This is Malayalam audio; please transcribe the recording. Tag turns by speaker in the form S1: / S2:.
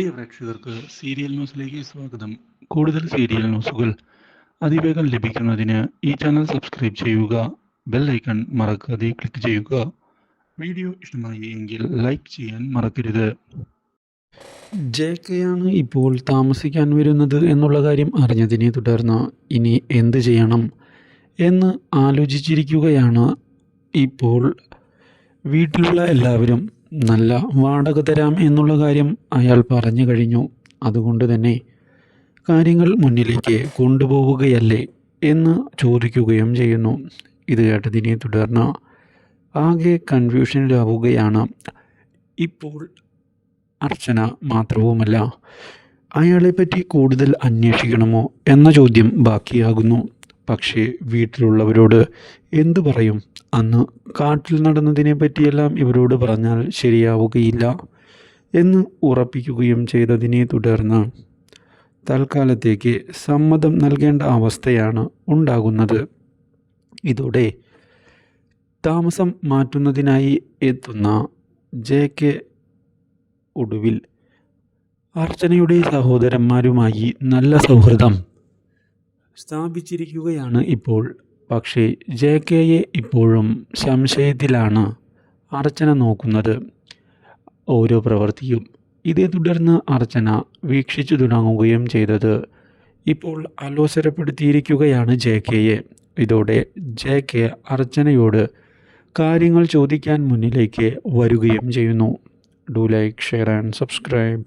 S1: പ്രിയ പ്രേക്ഷകർക്ക് സീരിയൽ ന്യൂസിലേക്ക് സ്വാഗതം. കൂടുതൽ സീരിയൽ ന്യൂസുകൾ അതിവേഗം ലഭിക്കുന്നതിന് ഈ ചാനൽ സബ്സ്ക്രൈബ് ചെയ്യുക ബെൽ ഐക്കൺ മറക്കാതെ ക്ലിക്ക് ചെയ്യുക. വീഡിയോ ഇഷ്ടമായി എങ്കിൽ ലൈക്ക് ചെയ്യാൻ മറക്കരുത്.
S2: ജെ ആണ് ഇപ്പോൾ താമസിക്കാൻ വരുന്നത് എന്നുള്ള കാര്യം അറിഞ്ഞതിനെ തുടർന്ന് ഇനി എന്ത് ചെയ്യണം എന്ന് ആലോചിച്ചിരിക്കുകയാണ് ഇപ്പോൾ വീട്ടിലുള്ള എല്ലാവരും. നല്ല വാടക തരാം എന്നുള്ള കാര്യം അയാൾ പറഞ്ഞു കഴിഞ്ഞു. അതുകൊണ്ട് തന്നെ കാര്യങ്ങൾ മുന്നിലേക്ക് കൊണ്ടുപോവുകയല്ലേ എന്ന് ചോദിക്കുകയും ചെയ്യുന്നു. ഇത് കേട്ടതിനെ തുടർന്ന് ആകെ കൺഫ്യൂഷനിലാവുകയാണ്. ഇപ്പോൾ അർച്ചന മാത്രവുമല്ല അയാളെപ്പറ്റി കൂടുതൽ അന്വേഷിക്കണമോ എന്ന ചോദ്യം ബാക്കിയാകുന്നു. പക്ഷേ വീട്ടിലുള്ളവരോട് എന്തു പറയും? അന്ന് കാട്ടിൽ നടന്നതിനെ പറ്റിയെല്ലാം ഇവരോട് പറഞ്ഞാൽ ശരിയാവുകയില്ല എന്ന് ഉറപ്പിക്കുകയും ചെയ്തതിനെ തുടർന്ന് തൽക്കാലത്തേക്ക് സമ്മതം നൽകേണ്ട അവസ്ഥയാണ് ഉണ്ടാകുന്നത്. ഇതോടെ താമസം മാറ്റുന്നതിനായി എത്തുന്ന ജെ കെ ഒടുവിൽ അർച്ചനയുടെ സഹോദരന്മാരുമായി നല്ല സൗഹൃദം സ്ഥാപിച്ചിരിക്കുകയാണ് ഇപ്പോൾ. പക്ഷേ ജെ കെയെ ഇപ്പോഴും സംശയത്തിലാണ് അർച്ചന നോക്കുന്നത്. ഓരോ പ്രവൃത്തിയും ഇതേ തുടർന്ന് അർച്ചന വീക്ഷിച്ചു തുടങ്ങുകയും ചെയ്തത്. ഇപ്പോൾ അലോസരപ്പെടുത്തിയിരിക്കുകയാണ് ജെ കെയെ ഇതോടെ ജെ കെ അർച്ചനയോട് കാര്യങ്ങൾ ചോദിക്കാൻ മുന്നിലേക്ക് വരികയും ചെയ്യുന്നു. Do like share and subscribe.